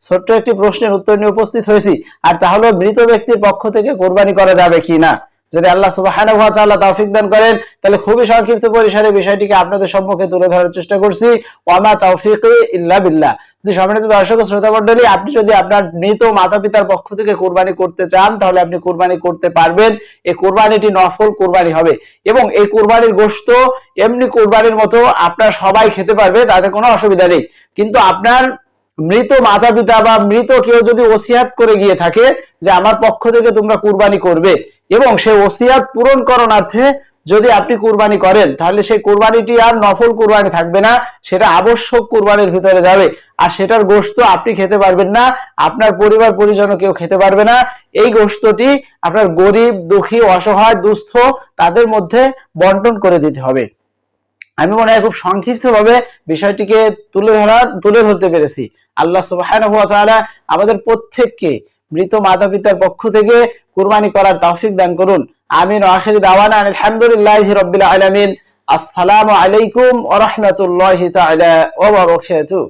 ছোট্ট একটি প্রশ্নের উত্তর নিয়ে উপস্থিত হয়েছি। আর মৃত ব্যক্তির পক্ষ থেকে কোরবানি করা যাবে কি না? যদি আল্লাহ সুবহানাহু ওয়া তৌফিক দান করেন, তাহলে খুবই সংক্ষিপ্ত পরিসরে বিষয়টিকে আপনাদের সম্মুখে তুলে ধরার চেষ্টা করছি। ওয়ামা তৌফিকি ইল্লা বিল্লাহ। যে সম্মানিত দর্শক শ্রোতা মণ্ডলী, আপনি যদি আপনার মৃত মাতা পিতার পক্ষ থেকে কোরবানি করতে চান, তাহলে আপনি কোরবানি করতে পারবেন। এই কোরবানিটি নফল কোরবানি হবে। এবং এই কোরবানির গোশত এমনি কোরবানির মতো আপনার সবাই খেতে পারবে, তাতে কোনো অসুবিধা নেই। কিন্তু আপনার মৃত মাতা পিতা বা মৃত কেউ যদি ওসিয়াত করে গিয়ে থাকে যে, আমার পক্ষ থেকে তোমরা কুরবানি করবে। এবং সে ওসিয়াত পূরণ করণার্থে যদি আপনি কুরবানি করেন, তাহলে সেই কুরবানিটি আর নফল কুরবানি থাকবে না, সেটা আবশ্যক কুরবানির ভিতরে যাবে। আর সেটার গোশত আপনি খেতে পারবেন না, আপনার পরিবার পরিজন কেউ খেতে পারবে না। এই গোশতটি আপনার গরিব, দুঃখী, অসহায়, দুস্থ, তাদের মধ্যে বন্টন করে দিতে হবে। আমি মনে হয় খুব সংক্ষিপ্ত ভাবে বিষয়টিকে তুলে ধরার তুলে ধরতে পেরেছি। আল্লাহ তাআলা আমাদের প্রত্যেককে মৃত মাতা পিতার পক্ষ থেকে কুরবানি করার তৌফিক দান করুন। আমিন আখিরি দাওয়ানা আলহামদুলিল্লাহি রাব্বিল আলামিন। আসসালামু আলাইকুম ওয়া রাহমাতুল্লাহি তাআলা ওয়া বারাকাতুহু।